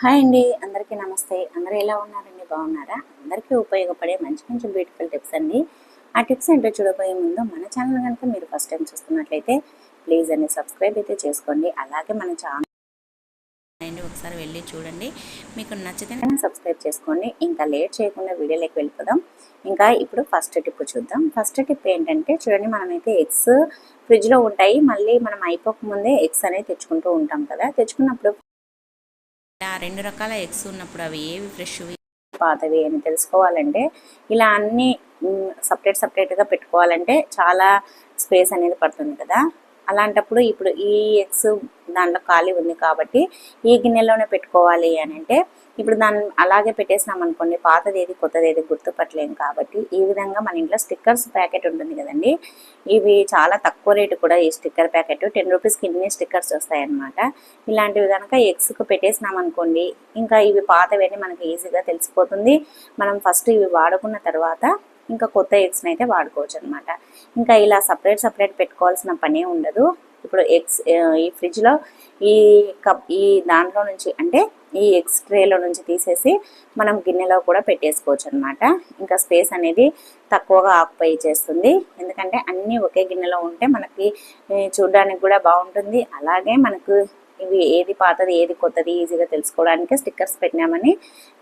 Hi అండి. అందరికీ నమస్తే. అందరూ ఎలా ఉన్నారండి? బాగున్నారా? అందరికీ ఉపయోగపడే మంచి మంచి బ్యూటిఫుల్ టిప్స్ అండి. ఆ టిప్స్ ఏంటో చూడబోయే ముందు మన ఛానల్ కనుక మీరు ఫస్ట్ టైం చూస్తున్నట్లయితే ప్లీజ్ అండి సబ్స్క్రైబ్ అయితే చేసుకోండి. అలాగే మన ఛానల్ అండి ఒకసారి వెళ్ళి చూడండి. మీకు నచ్చితే సబ్స్క్రైబ్ చేసుకోండి. ఇంకా లేట్ చేయకుండా వీడియోలోకి వెళ్ళిపోదాం. ఇంకా ఇప్పుడు ఫస్ట్ టిప్ చూద్దాం. ఫస్ట్ టిప్ ఏంటంటే చూడండి మనమైతే ఎగ్స్ ఫ్రిడ్జ్లో ఉంటాయి. మళ్ళీ మనం అయిపోకముందే ఎగ్స్ అనేది తెచ్చుకుంటూ ఉంటాం కదా. తెచ్చుకున్నప్పుడు రెండు రకాల ఎగ్స్ ఉన్నప్పుడు అవి ఏవి ఫ్రెష్ పాతవి అని తెలుసుకోవాలంటే ఇలా అన్ని సపరేట్ సపరేట్గా పెట్టుకోవాలంటే చాలా స్పేస్ అనేది పడుతుంది కదా. అలాంటప్పుడు ఇప్పుడు ఈ ఎగ్స్ దాంట్లో ఖాళీ ఉంది కాబట్టి ఈ గిన్నెలోనే పెట్టుకోవాలి అని అంటే ఇప్పుడు దాన్ని అలాగే పెట్టేసినాం అనుకోండి పాతది ఏది కొత్తది ఏది గుర్తుపట్టలేం కాబట్టి ఈ విధంగా మన ఇంట్లో స్టిక్కర్స్ ప్యాకెట్ ఉంటుంది కదండి ఇవి చాలా తక్కువ రేటు కూడా ఈ స్టిక్కర్ ప్యాకెట్ టెన్ రూపీస్కి ఇన్ని స్టిక్కర్స్ వస్తాయన్నమాట. ఇలాంటివి కనుక ఎగ్స్కి పెట్టేసినాం అనుకోండి ఇంకా ఇవి పాతవి అని మనకి ఈజీగా తెలిసిపోతుంది. మనం ఫస్ట్ ఇవి వాడుకున్న తర్వాత ఇంకా కొత్త ఎగ్స్ని అయితే వాడుకోవచ్చు అనమాట ఇంకా ఇలా సపరేట్ సపరేట్ పెట్టుకోవాల్సిన పనే ఉండదు. ఇప్పుడు ఎగ్స్ ఈ ఫ్రిడ్జ్లో ఈ కప్ ఈ దాంట్లో నుంచి అంటే ఈ ఎగ్స్ ట్రేలో నుంచి తీసేసి మనం గిన్నెలో కూడా పెట్టేసుకోవచ్చు అనమాట ఇంకా స్పేస్ అనేది తక్కువగా ఆక్యుపై చేస్తుంది. ఎందుకంటే అన్నీ ఒకే గిన్నెలో ఉంటే మనకి చూడడానికి కూడా బాగుంటుంది. అలాగే మనకు ఇవి ఏది పాతది ఏది కొత్తది ఈజీగా తెలుసుకోవడానికి స్టిక్కర్స్ పెట్టినామని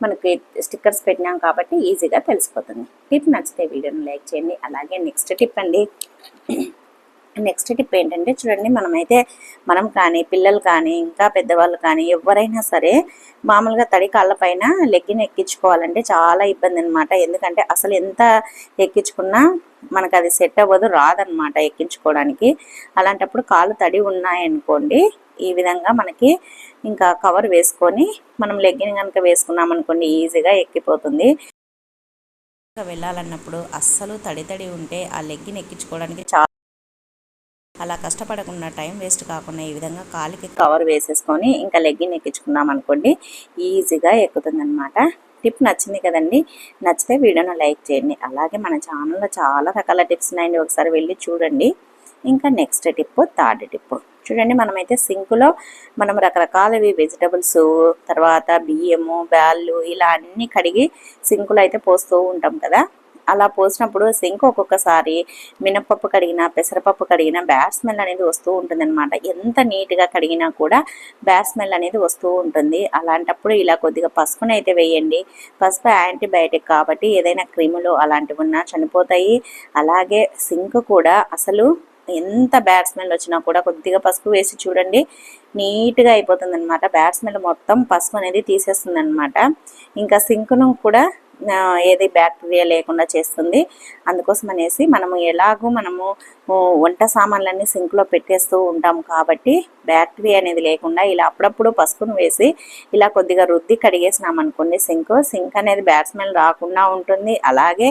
మనకి స్టిక్కర్స్ పెట్టినాం కాబట్టి ఈజీగా తెలిసిపోతుంది. టిప్ నచ్చితే వీడియోని లైక్ చేయండి. అలాగే నెక్స్ట్ టిప్ అండి. నెక్స్ట్ టిప్ ఏంటంటే చూడండి మనమైతే మనం కానీ పిల్లలు కానీ ఇంకా పెద్దవాళ్ళు కానీ ఎవరైనా సరే మామూలుగా తడి కాళ్ళ పైన లెగ్గిన ఎక్కించుకోవాలంటే చాలా ఇబ్బంది అనమాట ఎందుకంటే అసలు ఎంత ఎక్కించుకున్నా మనకు అది సెట్ అవ్వదు రాదనమాట ఎక్కించుకోవడానికి. అలాంటప్పుడు కాళ్ళు తడి ఉన్నాయనుకోండి ఈ విధంగా మనకి ఇంకా కవర్ వేసుకొని మనం లెగ్గిన్ కనుక వేసుకున్నాం అనుకోండి ఈజీగా ఎక్కిపోతుంది. వెళ్ళాలన్నప్పుడు అస్సలు తడి తడి ఉంటే ఆ లెగ్గిన్ ఎక్కించుకోవడానికి చాలా అలా కష్టపడకుండా టైం వేస్ట్ కాకుండా ఈ విధంగా కాలికి కవర్ వేసేసుకొని ఇంకా లెగ్గిన్ ఎక్కించుకున్నాం అనుకోండి ఈజీగా ఎక్కుతుందనమాట టిప్ నచ్చింది కదండి నచ్చితే వీడియోను లైక్ చేయండి. అలాగే మన ఛానల్లో చాలా రకాల టిప్స్ ఉన్నాయండి ఒకసారి వెళ్ళి చూడండి. ఇంకా నెక్స్ట్ టిప్ థర్డ్ టిప్ చూడండి మనమైతే సింకులో మనం రకరకాలవి వెజిటబుల్స్ తర్వాత బియ్యము బ్యాళ్ళు ఇలా అన్నీ కడిగి సింకులో అయితే పోస్తూ ఉంటాం కదా. అలా పోసినప్పుడు సింక్ ఒక్కొక్కసారి మినప్పప్పు కడిగిన పెసరపప్పు కడిగిన బ్యాడ్ స్మెల్ అనేది వస్తూ ఉంటుంది అనమాట ఎంత నీట్గా కడిగినా కూడా బ్యాడ్ స్మెల్ అనేది వస్తూ ఉంటుంది. అలాంటప్పుడు ఇలా కొద్దిగా పసుపుని అయితే వేయండి. పసుపు యాంటీబయాటిక్ కాబట్టి ఏదైనా క్రిములు అలాంటివి ఉన్నా చనిపోతాయి. అలాగే సింక్ కూడా అసలు ఎంత బ్యాడ్ స్మెల్ వచ్చినా కూడా కొద్దిగా పసుపు వేసి చూడండి. నీట్గా అయిపోతుంది అనమాట బ్యాడ్ స్మెల్ మొత్తం పసుపు అనేది తీసేస్తుంది అనమాట ఇంకా సింక్ను కూడా ఏది బ్యాక్టీరియా లేకుండా చేస్తుంది. అందుకోసం అనేసి మనము ఎలాగో మనము వంట సామాన్లన్నీ సింక్లో పెట్టేస్తూ ఉంటాము కాబట్టి బ్యాక్టీరియా అనేది లేకుండా ఇలా అప్పుడప్పుడు పసుపును వేసి ఇలా కొద్దిగా రుద్ది కడిగేసినాం అనుకోండి సింక్ సింక్ అనేది బ్యాడ్ స్మెల్ రాకుండా ఉంటుంది. అలాగే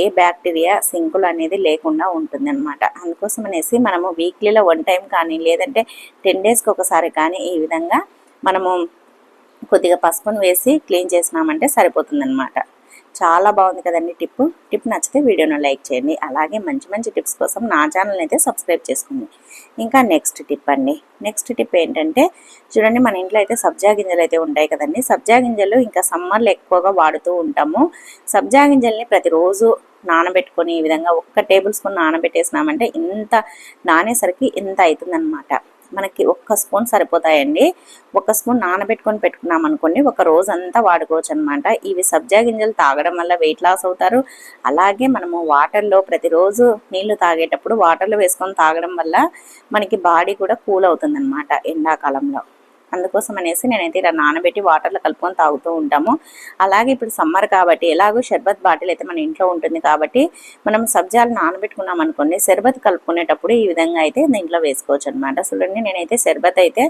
ఏ బ్యాక్టీరియా సింకులు అనేది లేకుండా ఉంటుంది అనమాట అందుకోసం అనేసి మనము వీక్లీలో వన్ టైం కానీ లేదంటే టెన్ డేస్కి ఒకసారి కానీ ఈ విధంగా మనము కొద్దిగా పసుపును వేసి క్లీన్ చేసినామంటే సరిపోతుందన్నమాట. చాలా బాగుంది కదండి టిప్. టిప్ నచ్చితే వీడియోను లైక్ చేయండి. అలాగే మంచి మంచి టిప్స్ కోసం నా ఛానల్ అయితే సబ్స్క్రైబ్ చేసుకోండి. ఇంకా నెక్స్ట్ టిప్ అండి. నెక్స్ట్ టిప్ ఏంటంటే చూడండి మన ఇంట్లో అయితే సబ్జా గింజలు అయితే ఉంటాయి కదండి. సబ్జా గింజలు ఇంకా సమ్మర్లో ఎక్కువగా వాడుతూ ఉంటాము. సబ్జా గింజల్ని ప్రతిరోజు నానబెట్టుకొని ఈ విధంగా ఒక్క టేబుల్ స్పూన్ నానబెట్టేసినామంటే ఇంత నానేసరికి ఇంత అవుతుందన్నమాట మనకి ఒక్క స్పూన్ సరిపోతాయండి. ఒక స్పూన్ నానబెట్టుకొని పెట్టుకున్నాం అనుకోండి ఒక రోజు అంతా వాడుకోవచ్చు అనమాట ఇవి సబ్జా గింజలు తాగడం వల్ల వెయిట్ లాస్ అవుతారు. అలాగే మనము వాటర్లో ప్రతిరోజు నీళ్ళు తాగేటప్పుడు వాటర్లో వేసుకొని తాగడం వల్ల మనకి బాడీ కూడా కూల్ అవుతుంది ఎండాకాలంలో. అందుకోసం అనేసి నేనైతే ఇలా నానబెట్టి వాటర్లో కలుపుకొని తాగుతూ ఉంటాము. అలాగే ఇప్పుడు సమ్మర్ కాబట్టి ఎలాగో షర్బత్ బాటిల్ అయితే మన ఇంట్లో ఉంటుంది కాబట్టి మనం సబ్జాలు నానబెట్టుకున్నాం అనుకోండి షర్బత్ కలుపుకునేటప్పుడు ఈ విధంగా అయితే దీంట్లో వేసుకోవచ్చు అనమాట చూడండి నేనైతే షర్బత్ అయితే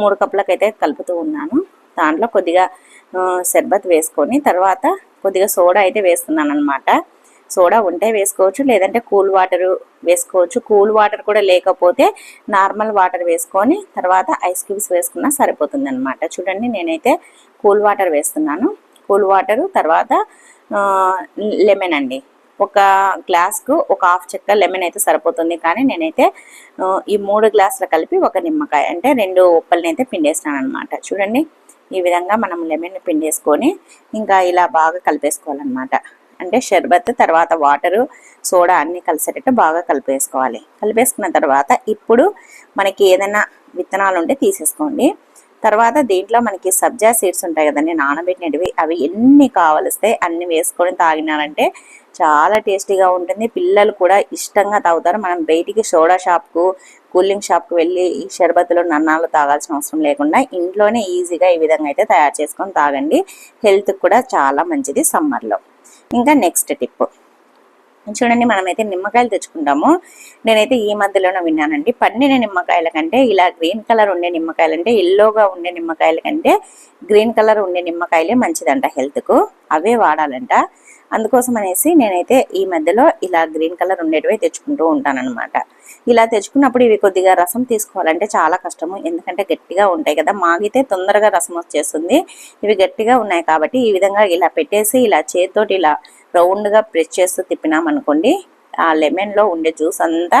మూడు కప్పులకైతే కలుపుతూ ఉన్నాను. దాంట్లో కొద్దిగా షర్బత్ వేసుకొని తర్వాత కొద్దిగా సోడా అయితే వేస్తున్నాను అనమాట సోడా ఉంటే వేసుకోవచ్చు లేదంటే కూల్ వాటర్ వేసుకోవచ్చు. కూల్ వాటర్ కూడా లేకపోతే నార్మల్ వాటర్ వేసుకొని తర్వాత ఐస్ క్యూబ్స్ వేసుకున్నా సరిపోతుంది అనమాట చూడండి నేనైతే కూల్ వాటర్ వేస్తున్నాను. కూల్ వాటర్ తర్వాత లెమన్ అండి. ఒక గ్లాస్కు ఒక హాఫ్ చెక్క లెమన్ అయితే సరిపోతుంది. కానీ నేనైతే ఈ మూడు గ్లాసులు కలిపి ఒక నిమ్మకాయ అంటే రెండు ఉప్పల్ని అయితే పిండేస్తాను అనమాట చూడండి ఈ విధంగా మనం లెమన్ పిండేసుకొని ఇంకా ఇలా బాగా కలిపేసుకోవాలన్నమాట. అంటే షర్బత్ తర్వాత వాటరు సోడా అన్నీ కలిసేటట్టు బాగా కలిపేసుకోవాలి. కలిపేసుకున్న తర్వాత ఇప్పుడు మనకి ఏదైనా విత్తనాలు ఉంటే తీసేసుకోండి. తర్వాత దీంట్లో మనకి సబ్జా సీడ్స్ ఉంటాయి కదండి నానబెట్టినవి అవి ఎన్ని కావలిస్తే అన్ని వేసుకొని తాగినారంటే చాలా టేస్టీగా ఉంటుంది. పిల్లలు కూడా ఇష్టంగా తాగుతారు. మనం బయటికి సోడా షాప్కు కూలింగ్ షాప్కి వెళ్ళి ఈ షర్బత్తులు నన్నాలు తాగాల్సిన అవసరం లేకుండా ఇంట్లోనే ఈజీగా ఈ విధంగా అయితే తయారు చేసుకొని తాగండి. హెల్త్కి కూడా చాలా మంచిది సమ్మర్లో. ఇంకా నెక్స్ట్ టిప్. చూడండి మనమైతే నిమ్మకాయలు తెచ్చుకుంటాము. నేనైతే ఈ మధ్యలోనే విన్నానండి పండిన నిమ్మకాయల కంటే ఇలా గ్రీన్ కలర్ ఉండే నిమ్మకాయలు అంటే ఎల్లోగా ఉండే నిమ్మకాయల కంటే గ్రీన్ కలర్ ఉండే నిమ్మకాయలే మంచిదంట హెల్త్కు. అవే వాడాలంట. అందుకోసం అనేసి నేనైతే ఈ మధ్యలో ఇలా గ్రీన్ కలర్ ఉండేటివి తెచ్చుకుంటూ ఉంటానన్నమాట. ఇలా తెచ్చుకున్నప్పుడు ఇవి కొద్దిగా రసం తీసుకోవాలంటే చాలా కష్టము. ఎందుకంటే గట్టిగా ఉంటాయి కదా. మాగితే తొందరగా రసం వచ్చేస్తుంది. ఇవి గట్టిగా ఉన్నాయి కాబట్టి ఈ విధంగా ఇలా పెట్టేసి ఇలా చేతితోటి ఇలా రౌండ్గా ప్రెస్ చేస్తూ తిప్పినామనుకోండి ఆ లెమన్లో ఉండే జ్యూస్ అంతా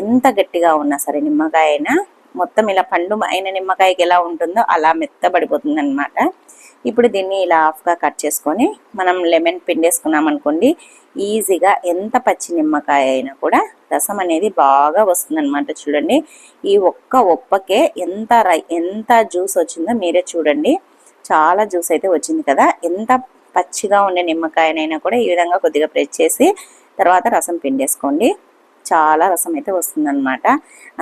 ఎంత గట్టిగా ఉన్నా సరే నిమ్మకాయ అయినా మొత్తం ఇలా పండు అయిన నిమ్మకాయకి ఎలా ఉంటుందో అలా మెత్తబడిపోతుంది అనమాట ఇప్పుడు దీన్ని ఇలా హాఫ్గా కట్ చేసుకొని మనం లెమన్ పిండేసుకున్నాం అనుకోండి ఈజీగా ఎంత పచ్చి నిమ్మకాయ అయినా కూడా రసం అనేది బాగా వస్తుంది చూడండి. ఈ ఒక్క ఒప్పకే ఎంత రై ఎంత జ్యూస్ వచ్చిందో మీరే చూడండి. చాలా జ్యూస్ అయితే వచ్చింది కదా. ఎంత పచ్చిగా ఉండే నిమ్మకాయనైనా కూడా ఈ విధంగా కొద్దిగా ప్రెస్ చేసి తర్వాత రసం పిండేసుకోండి. చాలా రసం అయితే వస్తుందన్నమాట.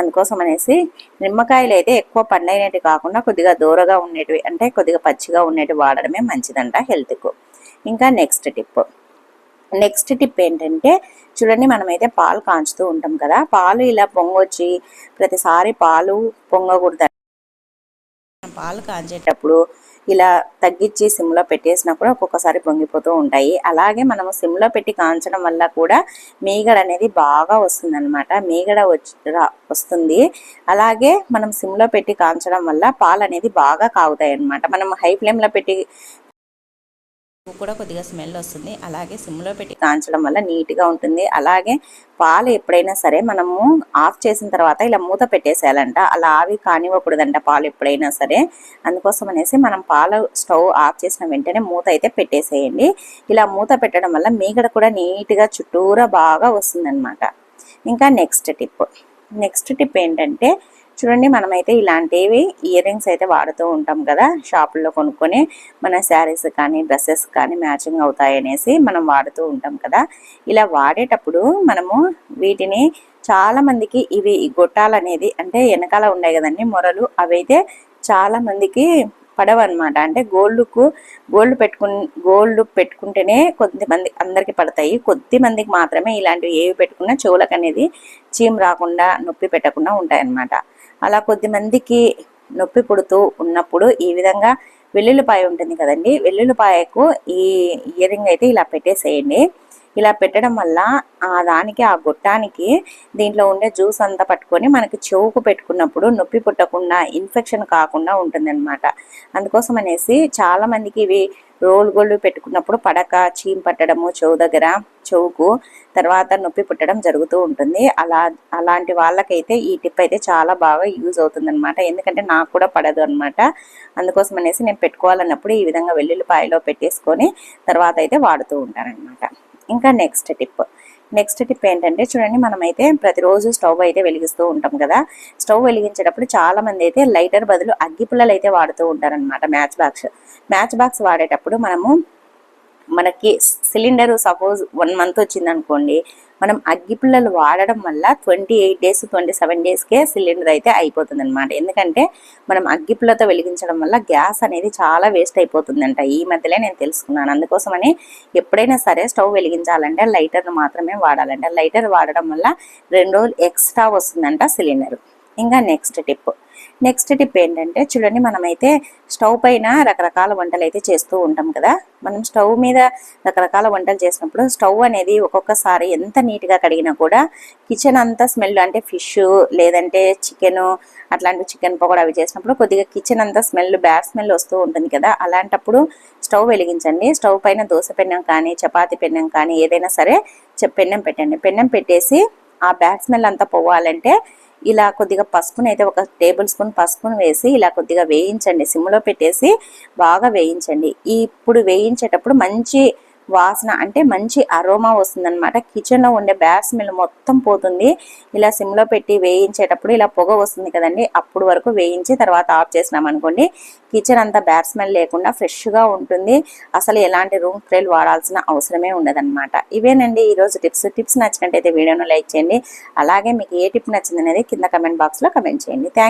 అందుకోసం అనేసి నిమ్మకాయలు అయితే ఎక్కువ పండైనవి కాకుండా కొద్దిగా దూరగా ఉండేటివి అంటే కొద్దిగా పచ్చిగా ఉండేటివి వాడడమే మంచిదంట హెల్త్కు. ఇంకా నెక్స్ట్ టిప్. నెక్స్ట్ టిప్ ఏంటంటే చూడండి మనమైతే పాలు కాంచుతూ ఉంటాం కదా పాలు ఇలా పొంగొచ్చి ప్రతిసారి పాలు పొంగకూడదు పాలు కాంచేటప్పుడు ఇలా తగ్గించి సిమ్లో పెట్టేసినప్పుడు ఒక్కొక్కసారి పొంగిపోతూ ఉంటాయి. అలాగే మనము సిమ్లో పెట్టి కాంచడం వల్ల కూడా మీగడ అనేది బాగా వస్తుందన్నమాట. మీగడ వస్తుంది. అలాగే మనం సిమ్లో పెట్టి కాంచడం వల్ల పాలు అనేది బాగా కాగుతాయి అన్నమాట మనం హై ఫ్లేమ్లో పెట్టి కూడా కొద్దిగా స్మెల్ వస్తుంది. అలాగే సిమ్లో పెట్టి కాంచడం వల్ల నీట్గా ఉంటుంది. అలాగే పాలు ఎప్పుడైనా సరే మనము ఆఫ్ చేసిన తర్వాత ఇలా మూత పెట్టేసేయాలంట. అలా ఆవి కానివ్వకూడదంట పాలు ఎప్పుడైనా సరే. అందుకోసం అనేసి మనం పాలు స్టవ్ ఆఫ్ చేసిన వెంటనే మూత అయితే పెట్టేసేయండి. ఇలా మూత పెట్టడం వల్ల మీగడ కూడా నీట్గా చుట్టూరా బాగా వస్తుందన్నమాట. ఇంకా నెక్స్ట్ టిప్. నెక్స్ట్ టిప్ ఏంటంటే చూడండి మనమైతే ఇలాంటివి ఇయర్ రింగ్స్ అయితే వాడుతూ ఉంటాం కదా షాపుల్లో కొనుక్కొని మన శారీస్ కానీ డ్రెస్సెస్ కానీ మ్యాచింగ్ అవుతాయి అనేసి మనం వాడుతూ ఉంటాం కదా. ఇలా వాడేటప్పుడు మనము వీటిని చాలా మందికి ఇవి గొట్టాలు అనేది అంటే వెనకాల ఉన్నాయి కదండి మొరలు అవైతే చాలా మందికి పడవ అనమాట అంటే గోల్డ్కు గోల్డ్ పెట్టుకుని గోల్డ్ పెట్టుకుంటేనే కొద్దిమంది అందరికి పడతాయి. కొద్ది మందికి మాత్రమే ఇలాంటివి ఏవి పెట్టుకున్నా చెవులకు అనేది చీమ్ రాకుండా నొప్పి పెట్టకుండా ఉంటాయన్నమాట. అలా కొద్ది మందికి నొప్పి పుడుతూ ఉన్నప్పుడు ఈ విధంగా వెల్లుల్లిపాయ ఉంటుంది కదండి. వెల్లుల్లిపాయకు ఈ ఇయర్ రింగ్ అయితే ఇలా పెట్టేసేయండి. ఇలా పెట్టడం వల్ల ఆ దానికి ఆ గొట్టానికి దీంట్లో ఉండే జ్యూస్ అంతా పట్టుకొని మనకి చెవుకు పెట్టుకున్నప్పుడు నొప్పి పుట్టకుండా ఇన్ఫెక్షన్ కాకుండా ఉంటుందన్నమాట. అందుకోసం అనేసి చాలామందికి ఇవి రోల్ గోళ్ళు పెట్టుకున్నప్పుడు పడక చీమ్ పట్టడము చెవు దగ్గర చెవుకు తర్వాత నొప్పి పుట్టడం జరుగుతూ ఉంటుంది. అలా అలాంటి వాళ్ళకైతే ఈ టిప్ అయితే చాలా బాగా యూజ్ అవుతుంది అనమాట ఎందుకంటే నాకు కూడా పడదు అనమాట అందుకోసం అనేసి నేను పెట్టుకోవాలన్నప్పుడు ఈ విధంగా వెల్లుల్లిపాయలో పెట్టేసుకొని తర్వాత అయితే వాడుతూ ఉంటానన్నమాట ఇంకా నెక్స్ట్ టిప్. నెక్స్ట్ టిప్ ఏంటంటే చూడండి మనమైతే ప్రతిరోజు స్టవ్ అయితే వెలిగిస్తూ ఉంటాం కదా. స్టవ్ వెలిగించేటప్పుడు చాలా మంది అయితే లైటర్ బదులు అగ్గి పుల్లలు అయితే వాడుతూ ఉంటారనమాట మ్యాచ్ బాక్స్. మ్యాచ్ బాక్స్ వాడేటప్పుడు మనము మనకి సిలిండర్ సపోజ్ వన్ మంత్ వచ్చింది అనుకోండి మనం అగ్గిపుల్లలు వాడడం వల్ల twenty eight days twenty seven డేస్కే cylinder అయితే అయిపోతుంది అనమాట ఎందుకంటే మనం అగ్గిపుల్లతో వెలిగించడం వల్ల గ్యాస్ అనేది చాలా వేస్ట్ అయిపోతుందంట. ఈ మధ్యలో నేను తెలుసుకున్నాను. అందుకోసమని ఎప్పుడైనా సరే స్టవ్ వెలిగించాలంటే లైటర్ను మాత్రమే వాడాలంట. లైటర్ వాడడం వల్ల రెండు రోజులు ఎక్స్ట్రా వస్తుందంట సిలిండర్. ఇంకా నెక్స్ట్ టిప్. నెక్స్ట్ టిప్ ఏంటంటే చూడండి మనమైతే స్టవ్ పైన రకరకాల వంటలు అయితే చేస్తూ ఉంటాం కదా. మనం స్టవ్ మీద రకరకాల వంటలు చేసినప్పుడు స్టవ్ అనేది ఒక్కొక్కసారి ఎంత నీట్గా కడిగినా కూడా కిచెన్ అంతా స్మెల్ అంటే ఫిష్ లేదంటే చికెన్ అట్లాంటి చికెన్ పకోడా అవి చేసినప్పుడు కొద్దిగా కిచెన్ అంతా స్మెల్ బ్యాడ్ స్మెల్ వస్తూ ఉంటుంది కదా. అలాంటప్పుడు స్టవ్ వెలిగించండి. స్టవ్ పైన దోశ పెన్నం కానీ చపాతి పెన్నం కానీ ఏదైనా సరే పెన్నం పెట్టండి. పెన్నం పెట్టేసి ఆ బ్యాడ్ స్మెల్ అంతా పోవాలంటే ఇలా కొద్దిగా పసుపుని అయితే ఒక టేబుల్ స్పూన్ పసుపును వేసి ఇలా కొద్దిగా వేయించండి. సిమ్లో పెట్టేసి బాగా వేయించండి. ఇప్పుడు వేయించేటప్పుడు మంచి వాసన అంటే మంచి అరోమా వస్తుందన్నమాట. కిచెన్లో ఉండే బ్యాడ్ స్మెల్ మొత్తం పోతుంది. ఇలా సిమ్లో పెట్టి వేయించేటప్పుడు ఇలా పొగ వస్తుంది కదండి అప్పుడు వరకు వేయించి తర్వాత ఆఫ్ చేసినాం అనుకోండి కిచెన్ అంతా బ్యాడ్ స్మెల్ లేకుండా ఫ్రెష్గా ఉంటుంది. అసలు ఎలాంటి రూమ్ స్ప్రేలు వాడాల్సిన అవసరమే ఉండదన్నమాట. ఇవేనండి ఈరోజు టిప్స్. టిప్స్ నచ్చినట్టయితే వీడియోను లైక్ చేయండి. అలాగే మీకు ఏ టిప్ నచ్చింది అనేది కింద కమెంట్ బాక్స్లో కమెంట్ చేయండి. థ్యాంక్